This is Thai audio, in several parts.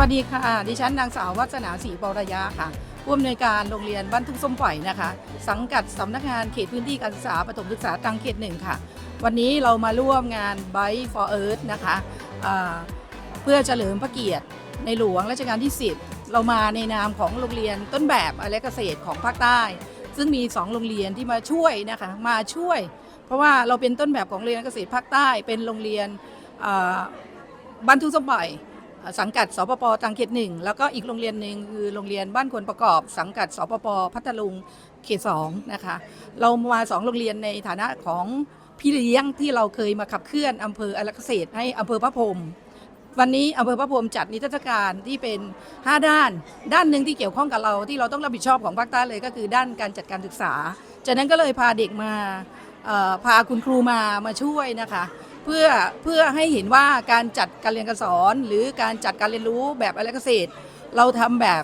วัสดีค่ะ ดิฉันนางสาววัฒนาศรีปรยาค่ะ ผู้อำนวยการโรงเรียนบ้านทุ่งส้มปล่อยนะคะ สังกัดสำนักงานเขตพื้นที่การศึกษาประถมศึกษาตรังเขตหนึ่งค่ะ วันนี้เรามาร่วมงาน Bike for Earth นะคะอ่าเพื่อเฉลิมพระเกียรติในหลวงรัชกาลที่ 10 เรามาในนามของโรงเรียนต้นแบบอะไรเกษตรของภาคใต้ ซึ่งมี 2 โรงเรียนที่มาช่วยนะคะมาช่วย เพราะว่าเราเป็นต้นแบบของโรงเรียนเกษตรภาคใต้เป็นโรงเรียนบ้านทุ่งส้มปล่อย สังกัดสปปตรังเขตหนึ่งแล้วก็อีกโรงเรียนหนึ่งคือโรงเรียนบ้านควรประกอบ สังกัดสปปพัทลุงเขตสองนะคะเรามาสองโรงเรียนในฐานะของพี่เลี้ยงที่เราเคยมาขับเคลื่อนอำเภออรักเกษตรให้อำเภอพระพรมวันนี้อำเภอพระพรมจัดนิทรรศการที่เป็น 5 ด้าน ด้านหนึ่งที่เกี่ยวข้องกับเราที่เราต้องรับผิดชอบของภาคใต้เลยก็คือด้านการจัดการศึกษา จากนั้นก็เลยพาเด็กมาพาคุณครูมามาช่วยนะคะ เพื่อเพื่อให้เห็นว่าการจัดการเรียนการสอน หรือการจัดการเรียนรู้แบบอะไรเกษตร เราทำแบบ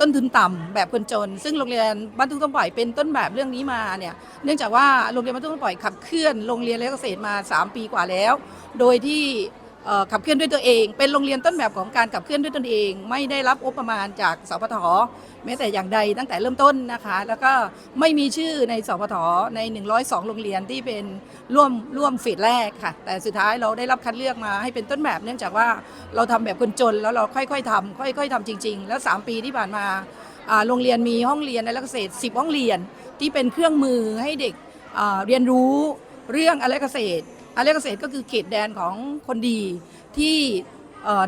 ต้นทุนต่ำแบบคนจน ซึ่งโรงเรียนบ้านทุ่งต้องปล่อยเป็นต้นแบบเรื่องนี้มาเนี่ยเนื่องจากว่าโรงเรียนบ้านทุ่งต้องปล่อยขับเคลื่อนโรงเรียนอะเกษตรมา 3 ปีกว่าแล้ว โดยที่ ขับเคลื่อนด้วยตัวเอง เป็นโรงเรียนต้นแบบของการขับเคลื่อนด้วยตนเอง ไม่ได้รับงบประมาณจากสพทแม้แต่อย่างใดตั้งแต่เริ่มต้นนะคะ แล้วก็ไม่มีชื่อในสพทใน 102 โรงเรียนที่เป็นร่วมร่วมเฟสแรกค่ะ แต่สุดท้ายเราได้รับคัดเลือกมาให้เป็นต้นแบบ เนื่องจากว่าเราทำแบบคนจนแล้วเราค่อยๆทำค่อย ๆทำจริง ๆ แล้ว 3 ปีที่ผ่านมาโรงเรียนมีห้องเรียนในเกษตร10 ห้องเรียนที่เป็นเครื่องมือให้เด็กเรียนรู้เรื่องอะไรเกษตร อะไรเกษตรก็คือเขตแดนของคนดีที่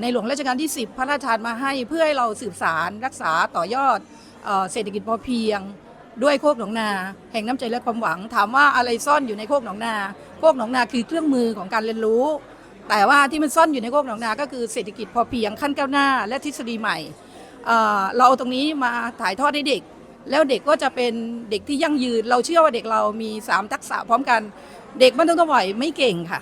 ในหลวงรัชกาลที่ 10 พระราชทานมาให้เพื่อให้เราสืบสารรักษาต่อยอดเอเศรษฐกิจพอเพียง ด้วยโคกหนองนา แห่งน้ำใจและความหวัง ถามว่าอะไรซ่อนอยู่ในโคกหนองนา โคกหนองนาคือเครื่องมือของการเรียนรู้ แต่ว่าที่มันซ่อนอยู่ในโคกหนองนา ก็คือเศรษฐกิจพอเพียงขั้นก้าวหน้า และทฤษฎีใหม่เเราเอาตรงนี้มาถ่ายทอดให้เด็ก แล้วเด็กก็จะเป็นเด็กที่ยั่งยืน เราเชื่อว่าเด็กเรามี 3 ทักษะพร้อมกัน เด็กมันต้องต้องไหวไม่เก่งค่ะ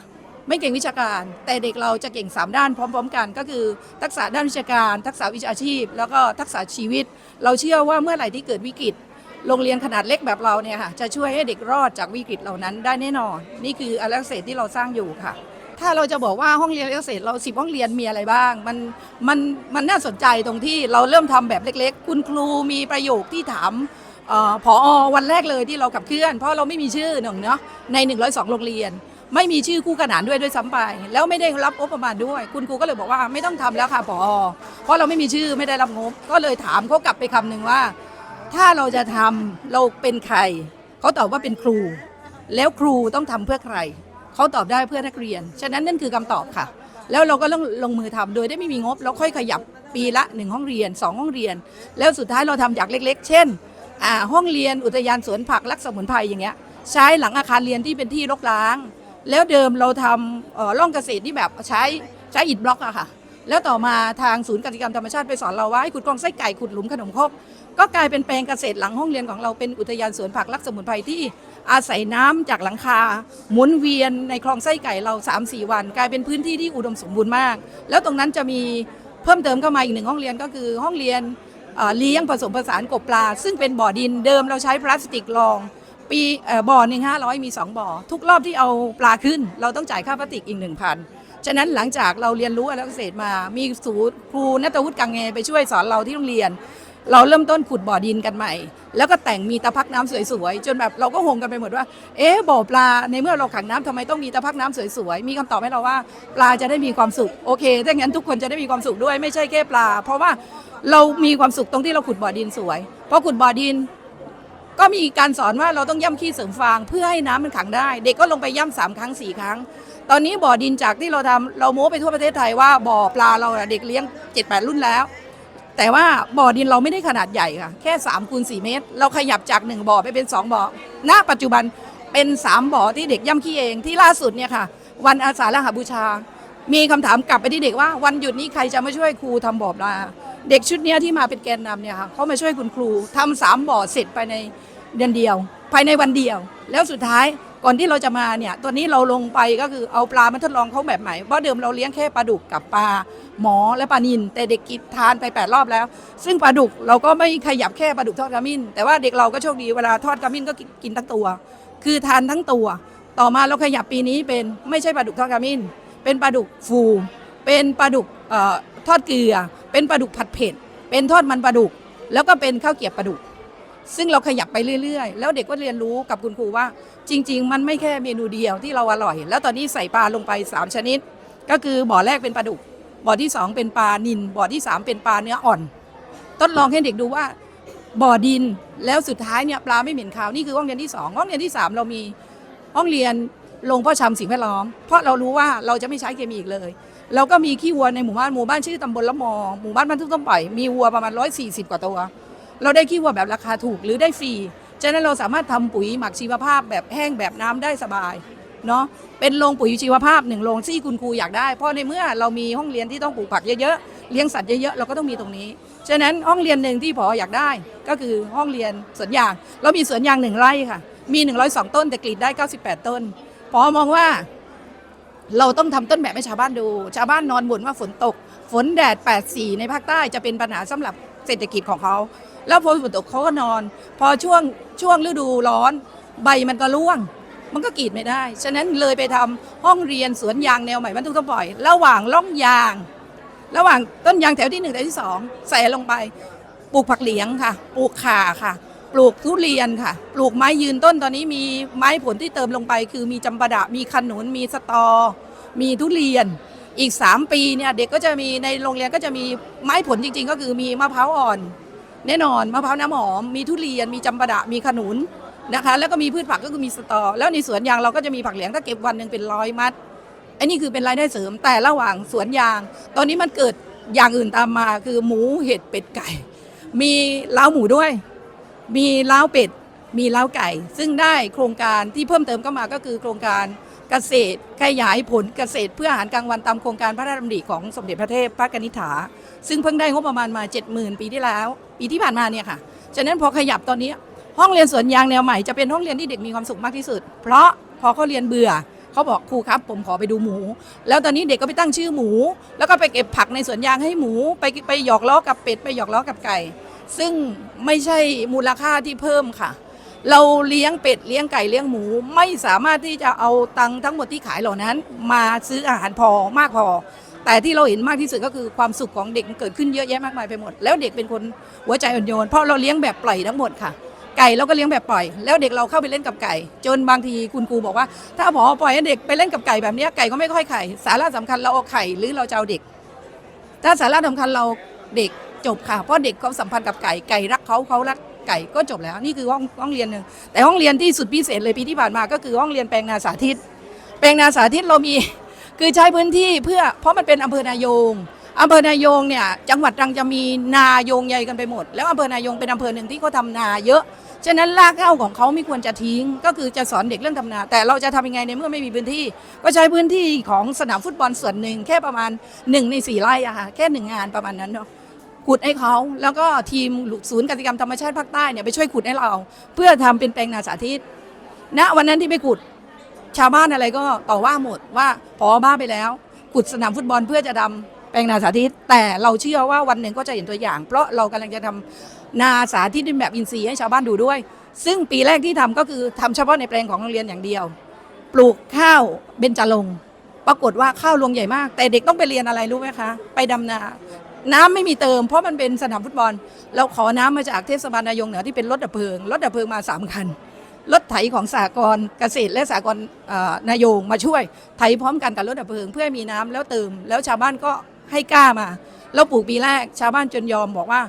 ไม่เก่งวิชาการ แต่เด็กเราจะเก่ง 3 ด้านพร้อม ๆ กัน ก็คือทักษะด้านวิชาการ ทักษะวิชาชีพ แล้วก็ทักษะชีวิต เราเชื่อว่าเมื่อไหร่ที่เกิดวิกฤตโรงเรียนขนาดเล็กแบบเราเนี่ยค่ะจะช่วยให้เด็กรอดจากวิกฤตเหล่านั้นได้แน่นอน นี่คืออารักเกษที่เราสร้างอยู่ค่ะ ถ้าเราจะบอกว่าห้องเรียนเกษตรเราสิบห้องเรียนมีอะไรบ้าง มันมันมันน่าสนใจตรงที่เราเริ่มทำแบบเล็ก ๆ คุณครูมีประโยคที่ถาม เออผอวันแรกเลยที่เราขับเคลื่อน เพราะเราไม่มีชื่อหนึ่งเนาะใน 102 โรงเรียน ไม่มีชื่อคู่ขนานด้วยด้วยซ้ำไป แล้วไม่ได้รับงบประมาณด้วย คุณครูก็เลยบอกว่าไม่ต้องทำแล้วค่ะผอเพราะเราไม่มีชื่อไม่ได้รับงบ ก็เลยถามเขากลับไปคำหนึ่งว่า ถ้าเราจะทำเราเป็นใครเขาตอบว่าเป็นครู แล้วครูต้องทำเพื่อใคร เขาตอบได้เพื่อนักเรียน ฉะนั้นนั่นคือคำตอบค่ะ แล้วเราก็ต้องลงมือทำโดยได้ไม่มีงบ แล้วค่อยขยับปีละหนึ่งห้องเรียนสองห้องเรียน แล้วสุดท้ายเราทำจากเล็ก ๆ เช่น ห้องเรียนอุทยานสวนผักรักสมุนไพรอย่างเงี้ยใช้หลังอาคารเรียนที่เป็นที่รกร้าง แล้วเดิมเราทำอ่อร่องเกษตรที่แบบใช้ใช้อิฐบล็อกอะค่ะ แล้วต่อมาทางศูนย์กิจกรรมธรรมชาติไปสอนเราว่าให้ขุดคลองไส้ไก่ขุดหลุมขนมครกก็กลายเป็นแปลงเกษตรหลังห้องเรียนของเราเป็นอุทยานสวนผักรักสมุนไพรที่อาศัยน้ำจากหลังคาหมุนเวียนในคลองไส้ไก่เรา 3-4 วัน กลายเป็นพื้นที่ที่อุดมสมบูรณ์มาก แล้วตรงนั้นจะมีเพิ่มเติมเข้ามาอีกหนึ่งห้องเรียนก็คือห้องเรียน เลี้ยงผสมผสานกบปลา ซึ่งเป็นบ่อดินเดิมเราใช้พลาสติกรอง ปีบ่อหนึ่งห้าร้อยมี 2 บ่อ ทุกรอบที่เอาปลาขึ้น เราต้องจ่ายค่าพลาสติกอีก 1,000 ฉะนั้นหลังจากเราเรียนรู้อะไรเกษตรมา มีสูตรครูนัตวุฒิกังเงไปช่วยสอนเราที่โรงเรียน เราเริ่มต้นขุดบ่อดินกันใหม่ แล้วก็แต่งมีตะพักน้ำสวยๆ จนแบบเราก็งงกันไปหมดว่า เอ๊ะบ่อปลาในเมื่อเราขังน้ำทำไมต้องมีตะพักน้ำสวยๆ มีคำตอบให้เราว่า ปลาจะได้มีความสุขโอเคถ้างั้นทุกคนจะได้มีความสุขด้วยไม่ใช่แค่ปลา เพราะว่าเรามีความสุขตรงที่เราขุดบ่อดินสวยพอขุดบ่อดิน ก็มีการสอนว่าเราต้องย่ำขี้เสริมฟางเพื่อให้น้ำมันขังได้ เด็กก็ลงไปย่ำสามครั้งสี่ครั้งตอนนี้บ่อดินจากที่เราทำเราโม้ไปทั่วประเทศไทยว่าบ่อปลาเราเด็กเลี้ยง7จ็ดแปดรุ่นแล้ว แต่ว่าบ่อดินเราไม่ได้ขนาดใหญ่ค่ะ แค่3คูณ4เมตร เราขยับจาก 1 บ่อไปเป็น 2 บ่อ ณ ปัจจุบันเป็น 3 บ่อที่เด็กย่ำขี้เองที่ล่าสุดเนี่ยค่ะ วันอาสาฬหบูชา มีคำถามกลับไปที่เด็กว่าวันหยุดนี้ใครจะมาช่วยครูทำบ่อปลาเด็กชุดนี้ที่มาเป็นแกนนำเนี่ยค่ะเขามาช่วยคุณครูทำสามบ่อเสร็จภายในเดือนเดียว ภายในวันเดียว แล้วสุดท้าย ก่อนที่เราจะมาเนี่ยตัวนี้เราลงไปก็คือเอาปลามาทดลองเขาแบบใหม่เพราะเดิมเราเลี้ยงแค่ปลาดุกกับปลาหมอและปลานินแต่เด็กกินทานไปแปดรอบแล้ว ซึ่งปลาดุกเราก็ไม่ขยับแค่ปลาดุกทอดขมิ้น แต่ว่าเด็กเราก็โชคดีเวลาทอดขมิ้นก็กินทั้งตัว คือทานทั้งตัว ต่อมาเราขยับปีนี้เป็นไม่ใช่ปลาดุกทอดขมิ้น เป็นปลาดุกฟู เป็นปลาดุกออทอดเกลือ เป็นปลาดุกผัดเผ็ดเป็นทอดมันปลาดุก แล้วก็เป็นข้าวเกี๊ยวปลาดุก ซึ่งเราขยับไปเรื่อยๆ แล้วเด็กก็เรียนรู้กับคุณครูว่า จริง ๆ มันไม่แค่เมนูเดียวที่เราอร่อย แล้วตอนนี้ใส่ปลาลงไป 3 ชนิด ก็คือบ่อแรกเป็นปลาดุกบ่อที่ 2 เป็นปลานิลบ่อที่ 3 เป็นปลาเนื้ออ่อน ทดลองให้เด็กดูว่าบ่อดินแล้วสุดท้ายเนี่ยปลาไม่เหม็นคาวนี่คือห้องเรียนที่ 2 ห้องเรียนที่ 3 เรามีห้องเรียนลงพ่อชำสิ่งแวดล้อม เพราะเรารู้ว่าเราจะไม่ใช้เคมีอีกเลย เราก็มีขี้วัวในหมู่บ้านหมู่บ้านชื่อตำบลละมอหมู่บ้านบ้านทุ่งต้มปล่อยมีวัวประมาณ140 กว่าตัว เราได้ขี้วัวแบบราคาถูกหรือได้ฟรีฉะนั้นเราสามารถทำปุ๋ยหมักชีวภาพแบบแห้งแบบน้ำได้สบายเนาะเป็นโรงปุ๋ยชีวภาพหนึ่งโรงที่คุณครูอยากได้ เพราะในเมื่อเรามีห้องเรียนที่ต้องปลูกผักเยอะๆเลี้ยงสัตว์เยอะๆเราก็ต้องมีตรงนี้ฉะนั้นห้องเรียนหนึ่งที่พออยากได้ก็คือห้องเรียนสวนยางเรามีสวนยางหนึ่งไร่ค่ะ มี 102 ต้นแต่กรีดได้ 98 ต้นพอมองว่าเราต้องทำต้นแบบให้ชาวบ้านดู ชาวบ้านนอนบ่นว่าฝนตก ฝนแดด84ในภาคใต้จะเป็นปัญหาสำหรับเศรษฐกิจของเขา แล้วพอฝนตกเขาก็นอน พอช่วงช่วงฤดูร้อน ใบมันก็ร่วง มันก็กรีดไม่ได้ ฉะนั้นเลยไปทำห้องเรียนสวนยางแนวใหม่บรรทุกต้องปล่อย ระหว่างร่องยาง ระหว่างต้นยางแถวที่หนึ่งแถวที่สองใส่ลงไปปลูกผักเหลียงค่ะ ปลูกข่าค่ะ ปลูกทุเรียนค่ะ ปลูกไม้ยืนต้นตอนนี้มีไม้ผลที่เติมลงไป คือมีจำปาดะมีขนุนมีสตอ มีทุเรียนอีก 3 ปีเนี่ยเด็กก็จะมีในโรงเรียนก็จะมีไม้ผลจริง ๆ ก็คือมีมะพร้าวอ่อน แน่นอนมะพร้าวน้ำหอม มีทุเรียนมีจำปาดะมีขนุนนะคะ แล้วก็มีพืชผักก็คือมีสตอ แล้วในสวนยางเราก็จะมีผักเหลียงถ้าเก็บวันหนึ่งเป็นร้อยมัดอันนี้คือเป็นรายได้เสริมแต่ระหว่างสวนยาง ตอนนี้มันเกิดอย่างอื่นตามมาคือหมูเห็ดเป็ดไก่ มีเล้าหมูด้วย มีเล้าเป็ด มีเล้าไก่ ซึ่งได้โครงการที่เพิ่มเติมเข้ามาก็คือโครงการ เกษตรขยายผลเกษตรเพื่ออาหารกลางวันตามโครงการพระราชดำริของสมเด็จพระเทพพระกนิษฐา ซึ่งเพิ่งได้งบประมาณมา 70,000 ปีที่แล้ว ปีที่ผ่านมาเนี่ยค่ะ ฉะนั้นพอขยับตอนนี้ ห้องเรียนสวนยางแนวใหม่จะเป็นห้องเรียนที่เด็กมีความสุขมากที่สุด เพราะพอเขาเรียนเบื่อเขาบอกครูครับ ผมขอไปดูหมู แล้วตอนนี้เด็กก็ไปตั้งชื่อหมู แล้วก็ไปเก็บผักในสวนยางให้หมู ไปไปหยอกล้อกับเป็ดไปหยอกล้อกับไก่ ซึ่งไม่ใช่มูลค่าที่เพิ่มค่ะ เราเลี้ยงเป็ดเลี้ยงไก่เลี้ยงหมู ไม่สามารถที่จะเอาตังค์ทั้งหมดที่ขายเหล่านั้น มาซื้ออาหารพอมากพอ แต่ที่เราเห็นมากที่สุดก็คือความสุขของเด็กเกิดขึ้นเยอะแยะมากมายไปหมด แล้วเด็กเป็นคนหัวใจอ่อนโยนเพราะเราเลี้ยงแบบปล่อยทั้งหมดค่ะ ไก่เราก็เลี้ยงแบบปล่อย แล้วเด็กเราเข้าไปเล่นกับไก่ จนบางทีคุณครูบอกว่า ถ้าพอปล่อยให้เด็กไปเล่นกับไก่แบบนี้ไก่ก็ไม่ค่อยไข่ สาระสำคัญเราเอาไข่หรือเราจะเอาเด็ก ถ้าสาระสำคัญเราเด็กจบค่ะเพราะเด็กเขาสัมพันธ์กับไก่ไก่รักเขาเขารัก ไก่ก็จบแล้วนี่คือห้องห้องเรียนหนึ่งแต่ห้องเรียนที่สุดพิเศษเลยปีที่ผ่านมาก็คือห้องเรียนแปลงนาสาธิต แปลงนาสาธิตเรามีคือใช้พื้นที่เพื่อเพราะมันเป็นอำเภอนายงอำเภอนายงเนี่ยจังหวัดตรังจะมีนาโยงใหญ่กันไปหมด แล้วอำเภอนายงเป็นอำเภอหนึ่งที่เขาทำนาเยอะฉะนั้นรากเหง้าของเขาไม่ควรจะทิ้ง ก็คือจะสอนเด็กเรื่องทำนา แต่เราจะทำยังไงในเมื่อไม่มีพื้นที่ ก็ใช้พื้นที่ของสนามฟุตบอลส่วนหนึ่งแค่ประมาณ1ใน4ไร่อะค่ะแค่หนึ่งงานประมาณนั้นเนาะ ขุดให้เขา แล้วก็ทีมศูนย์กสิกรรมธรรมชาติภาคใต้เนี่ยไปช่วยขุดให้เรา เพื่อทำเป็นแปลงนาสาธิตณวันนั้นที่ไปขุดชาวบ้านอะไรก็ต่อว่าหมดว่าพอบ้าไปแล้วขุดสนามฟุตบอลเพื่อจะทำแปลงนาสาธิต แต่เราเชื่อว่าวันหนึ่งก็จะเห็นตัวอย่าง เพราะเรากำลังจะทำนาสาธิตเป็นแบบอินทรีย์ให้ชาวบ้านดูด้วย ซึ่งปีแรกที่ทำก็คือทำเฉพาะในแปลงของโรงเรียนอย่างเดียว ปลูกข้าวเบญจรงปรากฏว่าข้าวรวงใหญ่มาก แต่เด็กต้องไปเรียนอะไรรู้ไหมคะ ไปดำนา น้ำไม่มีเติม เพราะมันเป็นสนามฟุตบอล เราขอน้ำมาจากเทศบาลนายงเหนือที่เป็นรถดับเพลิง รถดับเพลิงมาสามคัน รถไถของสากรณ์เกษตรและสากรณ์นายงมาช่วย ไถพร้อมกันกับรถดับเพลิง เพื่อมีน้ำแล้วเติม แล้วชาวบ้านก็ให้กล้ามาแล้วปลูกปีแรกชาวบ้านจนยอมบอกว่า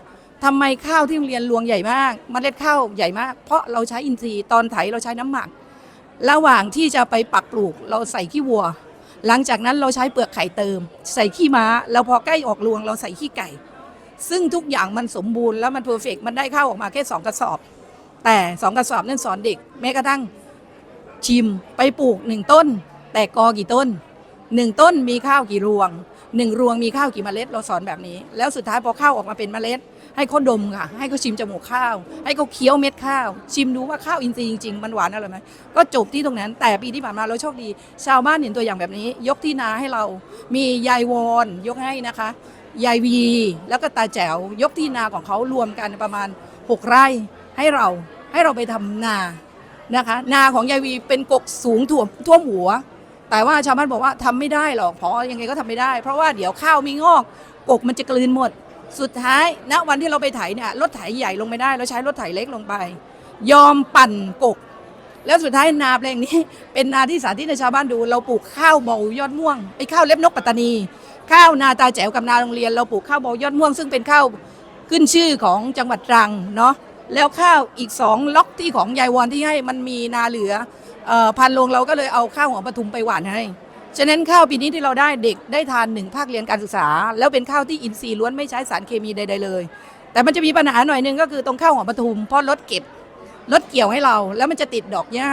ทำไมข้าวที่โรงเรียนรวงใหญ่มากเมล็ดข้าวใหญ่มาก เพราะเราใช้อินทรีย์ตอนไถเราใช้น้ำหมัก ระหว่างที่จะไปปักปลูกเราใส่ขี้วัว หลังจากนั้นเราใช้เปลือกไข่เติม ใส่ขี้ม้า แล้วพอใกล้ออกรวงเราใส่ขี้ไก่ ซึ่งทุกอย่างมันสมบูรณ์แล้วมันเพอร์เฟกมันได้ข้าวออกมาแค่สองกระสอบ แต่สองกระสอบนั่นสอนเด็ก แม้กระทั่งชิมไปปลูกหนึ่งต้น แต่กอกี่ต้นหนึ่งต้นมีข้าวกี่รวงหนึ่งรวงมีข้าวกี่เมล็ดเราสอนแบบนี้ แล้วสุดท้ายพอข้าวออกมาเป็นเมล็ด ให้เขาดมค่ะ ให้เขาชิมจมูกข้าว ให้เขาเคี้ยวเม็ดข้าว ชิมดูว่าข้าวอินทรีย์จริงๆ มันหวานอร่อยไหมก็จบที่ตรงนั้น แต่ปีที่ผ่านมาเราโชคดี ชาวบ้านเห็นตัวอย่างแบบนี้ ยกที่นาให้เรา มียายวอนยกให้นะคะ ยายวี แล้วก็ตาแจ๋ว ยกที่นาของเขารวมกันประมาณ 6 ไร่ให้เราให้เราไปทำนานะคะ นาของยายวีเป็นกกสูงท่วมท่วมหัว แต่ว่าชาวบ้านบอกว่าทำไม่ได้หรอกเพราะยังไงก็ทำไม่ได้ เพราะว่าเดี๋ยวข้าวมีงอกกกมันจะกลืนหมด สุดท้ายณวันที่เราไปไถเนี่ยรถไถใหญ่ลงไม่ได้เราใช้รถไถเล็กลงไป ยอมปั่นกก แล้วสุดท้ายนาแปลงนี้ เป็นนาที่สาธิตให้ชาวบ้านดู เราปลูกข้าวเบายอดม่วงไอ้ข้าวเล็บนกปัตตานี ข้าวนาตาแจ๋วกับนาโรงเรียน เราปลูกข้าวเบายอดม่วง ซึ่งเป็นข้าวขึ้นชื่อของจังหวัดตรังเนาะแล้วข้าวอีกสองล็อกที่ของยายวอนที่ให้มันมีนาเหลือออพันโรงเราก็เลยเอาข้าวหอมปทุมไปหว่านให้ ฉะนั้นข้าวปีนี้ที่เราได้เด็กได้ทานหนึ่งภาคเรียนการศึกษา แล้วเป็นข้าวที่อินทรีย์ล้วนไม่ใช้สารเคมีใด ๆ เลย แต่มันจะมีปัญหาหน่อยหนึงก็คือตรงข้าวหอมปทุมเพราะรถเก็บรถเกี่ยวให้เราแล้วมันจะติดดอกหญ้า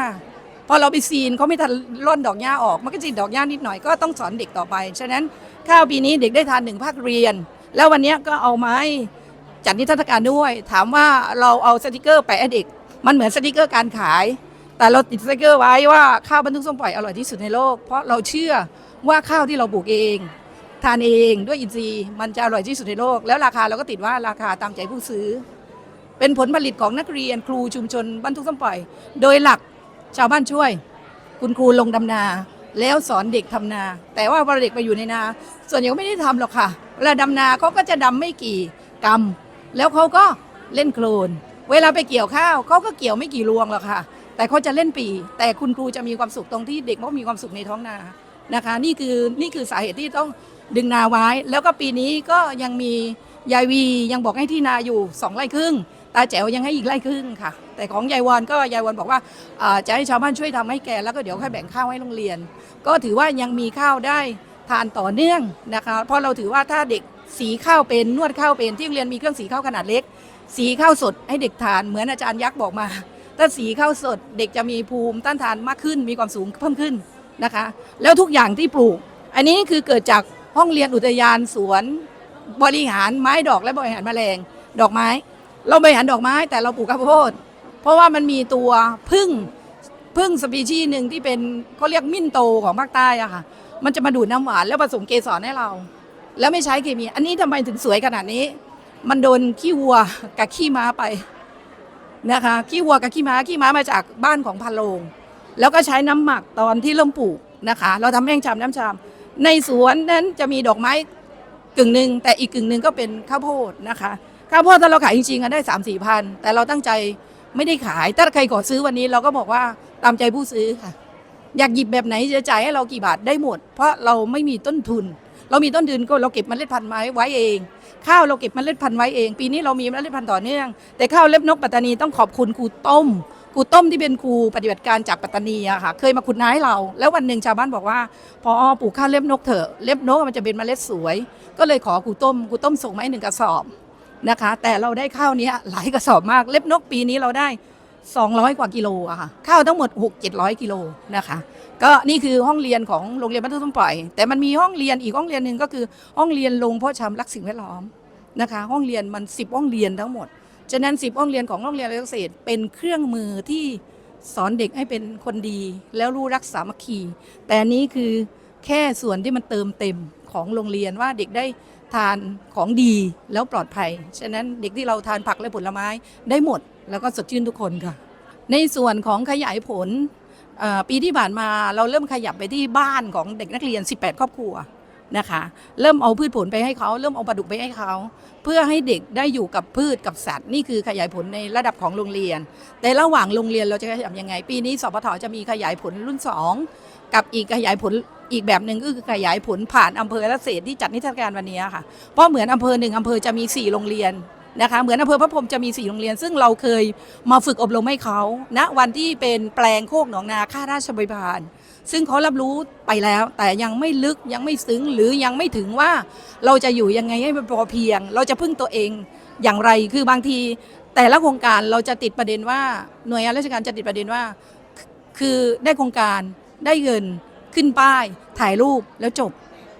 พอเราไปซีนเขาไม่ทันร่อนดอกหญ้าออก มันก็จะติดดอกหญ้านิดหน่อยก็ต้องสอนเด็กต่อไป ฉะนั้นข้าวปีนี้เด็กได้ทานหนึ่งภาคเรียน แล้ววันนี้ก็เอาไม้จัดนิทรรศการด้วย ถามว่าเราเอาสติกเกอร์แปะเด็ก มันเหมือนสติกเกอร์การขาย แต่เราติดสติกเกอร์ไว้ว่าข้าวบรรทุกส้มปล่อยอร่อยที่สุดในโลก เพราะเราเชื่อว่าข้าวที่เราปลูกเอง ทานเองด้วยอินทรีย์มันจะอร่อยที่สุดในโลก แล้วราคาเราก็ติดว่าราคาตามใจผู้ซื้อ เป็นผลผลิตของนักเรียนครูชุมชนบรรทุกส้มปล่อย โดยหลักชาวบ้านช่วย คุณครูลงดำนา แล้วสอนเด็กทำนา แต่ว่าพอเด็กไปอยู่ในนา ส่วนใหญ่ก็ไม่ได้ทำหรอกค่ะเวลาดำนาเขาก็จะดำไม่กี่กำแล้วเขาก็เล่นโคลนเวลาไปเกี่ยวข้าวเขาก็เกี่ยวไม่กี่รวงหรอกค่ะ แต่เขาจะเล่นปี แต่คุณครูจะมีความสุขตรงที่เด็กเขามีความสุขในท้องนานะคะ นี่คือนี่คือสาเหตุที่ต้องดึงนาไว้ แล้วก็ปีนี้ก็ยังมียายวียังบอกให้ที่นาอยู่สองไร่ครึ่งตาแจ๋วยังให้อีกไร่ครึ่งค่ะ แต่ของยายวอนก็ยายวอนบอกว่าจะให้ชาวบ้านช่วยทำให้แกแล้วก็เดี๋ยวค่อยแบ่งข้าวให้โรงเรียน ก็ถือว่ายังมีข้าวได้ทานต่อเนื่องนะคะเพราะเราถือว่าถ้าเด็กสีข้าวเป็นนวดข้าวเป็นที่โรงเรียนมีเครื่องสีข้าวขนาดเล็ก สีข้าวสดให้เด็กทานเหมือนอาจารย์ยักษ์บอกมา ถ้าสีข้าวสดเด็กจะมีภูมิต้านทานมากขึ้น มีความสูงเพิ่มขึ้นนะคะ แล้วทุกอย่างที่ปลูก อันนี้คือเกิดจากห้องเรียนอุทยานสวน บริหารไม้ดอกและบริหารแมลงดอกไม้ เราบริหารดอกไม้แต่เราปลูกข้าวโพดเพราะว่ามันมีตัวพึ่งพึ่งสปีชีส์หนึ่งที่เป็นเขาเรียกมิ้นโตของภาคใต้อะค่ะ มันจะมาดูดน้ำหวานแล้วผสมเกสรให้เรา แล้วไม่ใช้เคมี อันนี้ทำไมถึงสวยขนาดนี้ มันโดนขี้วัวกับขี้ม้าไป นะคะขี้วัวกับขี้ม้าขี้ม้ามาจากบ้านของพันโลง แล้วก็ใช้น้ำหมักตอนที่เริ่มปลูกนะคะ เราทำแห้งชามน้ำชามในสวนนั้นจะมีดอกไม้กึ่งหนึ่งแต่อีกกึ่งหนึ่งก็เป็นข้าวโพดนะคะ ข้าวโพดถ้าเราขายจริงๆอะได้สามสี่พันแต่เราตั้งใจไม่ได้ขาย ถ้าใครขอซื้อวันนี้เราก็บอกว่าตามใจผู้ซื้อค่ะ อยากหยิบแบบไหนจะจ่ายให้เรากี่บาทได้หมด เพราะเราไม่มีต้นทุน เรามีต้นทุนก็เราเก็บเมล็ดพันธุ์ไว้ไว้เอง ข้าวเราเก็บเมล็ดพันธุ์ไว้เอง ปีนี้เรามีเมล็ดพันธุ์ต่อเนื่อง แต่ข้าวเล็บนกปัตตานีต้องขอบคุณครูต้มครูต้มที่เป็นครูปฏิบัติการจากปัตตานีอะค่ะ เคยมาขุดนาให้เรา แล้ววันหนึ่งชาวบ้านบอกว่า พอปลูกข้าวเล็บนกเถอะเล็บนกมันจะเป็นเมล็ดสวย ก็เลยขอครูต้มครูต้มส่งมาให้หนึ่งกระสอบนะคะ แต่เราได้ข้าวเนี้ยหลายกระสอบมากเล็บนกปีนี้เราได้ 200 กว่ากิโลอะค่ะข้าวทั้งหมด 6 700 กิโลนะคะ ก็นี่คือห้องเรียนของโรงเรียนบ้านทุ่งปล่อย แต่มันมีห้องเรียนอีกห้องเรียนหนึ่งก็คือห้องเรียนโรงพาะชำรักสิ่งแวดล้อมนะคะ ห้องเรียนมัน10ห้องเรียนทั้งหมดฉะนั้น10ห้องเรียนของโรงเรียนเกษตรเป็นเครื่องมือที่สอนเด็กให้เป็นคนดี แล้วรู้รักสามัคคีแต่นี้คือแค่ส่วนที่มันเติมเต็มของโรงเรียนว่าเด็กได้ทานของดีแล้วปลอดภัย ฉะนั้นเด็กที่เราทานผักและผลไม้ได้หมด แล้วก็สดชื่นทุกคนค่ะ ในส่วนของขยายผล ปีที่ผ่านมาเราเริ่มขยับไปที่บ้านของเด็กนักเรียน 18 ครอบครัวนะคะเริ่มเอาพืชผลไปให้เขาเริ่มเอาปลาดุกไปให้เขา เพื่อให้เด็กได้อยู่กับพืชกับสัตว์ นี่คือขยายผลในระดับของโรงเรียน แต่ระหว่างโรงเรียนเราจะขยับยังไง ปีนี้สพทจะมีขยายผลรุ่น 2 กับอีกขยายผลอีกแบบหนึ่งก็คือขยายผลผ่านอำเภอและเศษที่จัดนิทรรศการวันนี้ค่ะเพราะเหมือนอำเภอหนึ่งอำเภอจะมี 4 โรงเรียน นะคะเหมือนอำเภอพระพรหมจะมี4โรงเรียน ซึ่งเราเคยมาฝึกอบรมให้เขาณวันที่เป็นแปลงโคกหนองนาข้าราชบริพารซึ่งเขารับรู้ไปแล้ว แต่ยังไม่ลึกยังไม่ซึ้งหรือยังไม่ถึงว่าเราจะอยู่ยังไงให้มันพอเพียง เราจะพึ่งตัวเองอย่างไรคือบางที แต่ละโครงการเราจะติดประเด็นว่าหน่วยงานราชการจะติดประเด็นว่า คือได้โครงการได้เงินขึ้นป้ายถ่ายรูปแล้วจบ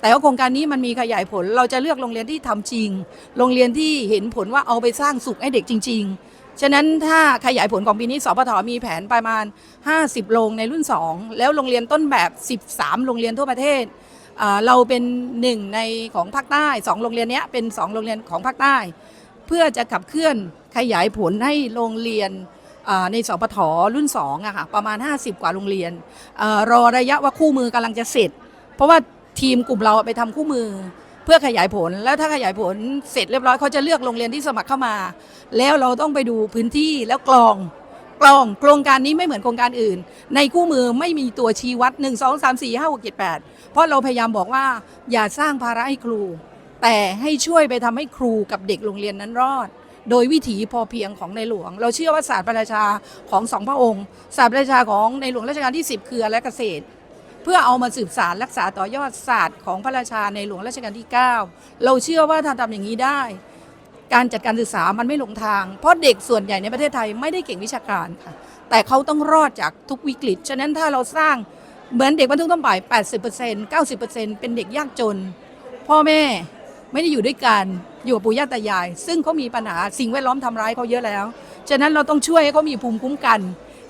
แต่ว่าโครงการนี้มันมีขยายผล เราจะเลือกโรงเรียนที่ทำจริง โรงเรียนที่เห็นผลว่าเอาไปสร้างสุขให้เด็กจริง ๆ ฉะนั้นถ้าขยายผลของปีนี้สปทมีแผนประมาณ 50 โรงในรุ่น 2 แล้วโรงเรียนต้นแบบ 13 โรงเรียนทั่วประเทศเราเป็นหนึ่งในของภาคใต้สองโรงเรียนนี้เป็นสองโรงเรียนของภาคใต้ เพื่อจะขับเคลื่อนขยายผลให้โรงเรียนในสปทรุ่น2อะค่ะประมาณ 50 กว่าโรงเรียนอรอระยะว่าคู่มือกำลังจะเสร็จ เพราะว่า ทีมกลุ่มเราไปทำคู่มือ เพื่อขยายผลแล้วถ้าขยายผลเสร็จเรียบร้อยเขาจะเลือกโรงเรียนที่สมัครเข้ามา แล้วเราต้องไปดูพื้นที่แล้วกรองกรองโครงการนี้ไม่เหมือนโครงการอื่น ในคู่มือไม่มีตัวชี้วัด 1 2 3 4 5 6 7 8 เพราะเราพยายามบอกว่าอย่าสร้างภาระให้ครู แต่ให้ช่วยไปทำให้ครูกับเด็กโรงเรียนนั้นรอด โดยวิถีพอเพียงของในหลวง เราเชื่อว่าศาสตร์ประชาของสองพระองค์ ศาสตร์ประชาของในหลวงรัชกาลที่ 10 คือและเกษตร เพื่อเอามาสืบสารรักษาต่อยอดศาสตร์ของพระราชาในหลวงรัชกาลที่ 9 เราเชื่อว่าถ้าทำอย่างนี้ได้ การจัดการศึกษามันไม่หลงทาง เพราะเด็กส่วนใหญ่ในประเทศไทยไม่ได้เก่งวิชาการค่ะ แต่เขาต้องรอดจากทุกวิกฤต ฉะนั้นถ้าเราสร้างเหมือนเด็กบรรทุกต้นป่าย 80% 90%เป็นเด็กยากจน พ่อแม่ไม่ได้อยู่ด้วยกันอยู่กับปู่ย่าตายาย ซึ่งเขามีปัญหาสิ่งแวดล้อมทำร้ายเขาเยอะแล้ว ฉะนั้นเราต้องช่วยให้เขามีภูมิคุ้มกัน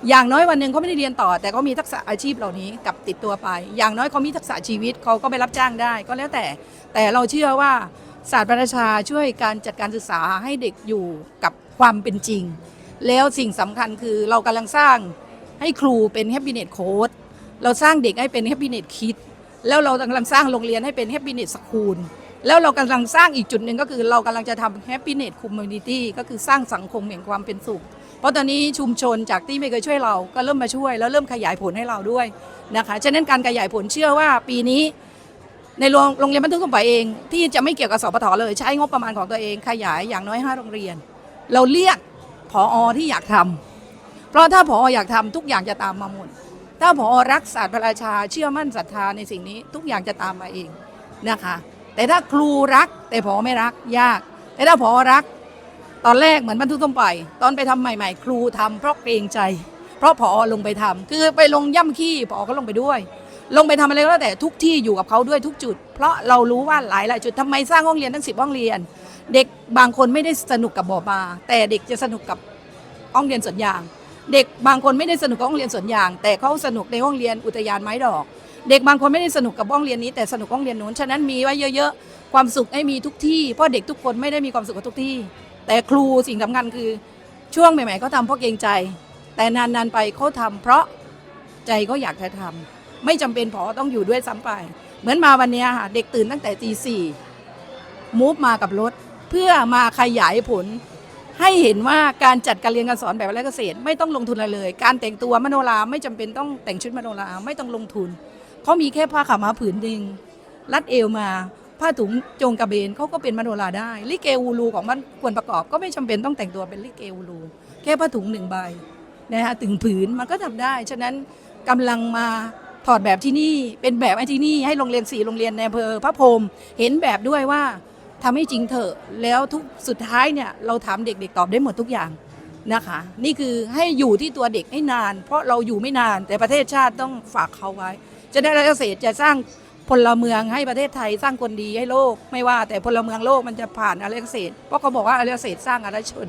อย่างน้อยวันหนึ่งเขาไม่ได้เรียนต่อ แต่เขามีทักษะอาชีพเหล่านี้กับติดตัวไป อย่างน้อยเขามีทักษะชีวิตเขาก็ไปรับจ้างได้ ก็แล้วแต่ แต่เราเชื่อว่าศาสตร์ประชาช่วยการจัดการศึกษาให้เด็กอยู่กับความเป็นจริง แล้วสิ่งสำคัญคือเรากำลังสร้างให้ครูเป็นแฮปปี้เน็ตโค้ดเราสร้างเด็กให้เป็นแฮปปี้เน็ตคิดแล้วเรากำลังสร้างโรงเรียนให้เป็นแฮปปี้เน็ตสคูลแล้วเรากำลังสร้างอีกจุดหนึ่งก็คือเรากำลังจะทำแฮปปี้เน็ตคอมมูนิตี้ก็คือสร้างสังคมแห่งความเป็นสุข เพราะตอนนี้ชุมชนจากที่ไม่เคยช่วยเราก็เริ่มมาช่วย แล้วเริ่มขยายผลให้เราด้วยนะคะฉะนั้นการขยายผลเชื่อว่าปีนี้ในโรงโรงเรียนบรรทุกสมบัยเอง ที่จะไม่เกี่ยวกับสปทเลยใช้งบประมาณของตัวเองขยายอย่างน้อย 5 โรงเรียน เราเรียกผออที่อยากทำเพราะถ้าผออยากทำทุกอย่างจะตามมาหมดถ้าผอรักศาสตร์ประราชาเชื่อมั่นศรัทธาในสิ่งนี้ทุกอย่างจะตามมาเองนะคะ แต่ถ้าครูรักแต่ผอไม่รักยาก แต่ถ้าผอรัก ตอนแรกเหมือนบรรทุกต้มไป ตอนไปทำใหม่ ๆ ครูทำเพราะเกรงใจ เพราะผอลงไปทำคือไปลงย่ำขี้ผอก็ลงไปด้วย ลงไปทำอะไรก็แล้วแต่ทุกที่อยู่กับเขาด้วยทุกจุด เพราะเรารู้ว่าหลายหลายจุดทำไมสร้างห้องเรียนทั้งสิบห้องเรียน เด็กบางคนไม่ได้สนุกกับบ่อปลาแต่เด็กจะสนุกกับห้องเรียนสวนยาง เด็กบางคนไม่ได้สนุกกับห้องเรียนสวนยาง แต่เขาสนุกในห้องเรียนอุทยานไม้ดอก เด็กบางคนไม่ได้สนุกกับห้องเรียนนี้แต่สนุกห้องเรียนนู้นฉะนั้นมีไว้เยอะ ๆ ความสุขให้มีทุกที่เพราะเด็กทุกคนไม่ได้มีความสุขกับทุกที่ แต่ครูสิ่งสำคัญคือช่วงใหม่ๆเขาทำเพราะเกรงใจ แต่นานๆไปเขาทำเพราะใจเขาอยากจะทำไม่จำเป็นพอต้องอยู่ด้วยซ้ำไป เหมือนมาวันนี้ค่ะเด็กตื่นตั้งแต่ตีสี่มูฟมากับรถ เพื่อมาขยายผล ให้เห็นว่าการจัดการเรียนการสอนแบบและเกษตร ไม่ต้องลงทุนอะไรเลย การแต่งตัวมโนราไม่จำเป็นต้องแต่งชุดมโนราไม่ต้องลงทุนเขามีแค่ผ้าขาวม้าผืนหนึ่งรัดเอวมา ผ้าถุงโจงกระเบนเขาก็เป็นมโนราได้ลิเกวูลูของมันควรประกอบก็ไม่จำเป็นต้องแต่งตัวเป็นลิเกวูลูแค่ผ้าถุงหนึ่งใบนะฮะถึงผืนมันก็ทำได้ ฉะนั้นกำลังมาถอดแบบที่นี่เป็นแบบไอ้ที่นี่ให้โรงเรียนสี่โรงเรียนในอำเภอพระพรหมเห็นแบบด้วยว่าทำให้จริงเถอะแล้วทุกสุดท้ายเนี่ยเราถามเด็กๆตอบได้หมดทุกอย่างนะคะ นี่คือให้อยู่ที่ตัวเด็กให้นาน เพราะเราอยู่ไม่นานแต่ประเทศชาติต้องฝากเขาไว้ จะได้เกษตรจะสร้าง พลเมืองให้ประเทศไทยสร้างคนดีให้โลก ไม่ว่าแต่พลเมืองโลกมันจะผ่านอะไรเศษเพราะเขาบอกว่าอะไรเศษสร้างอาณาชน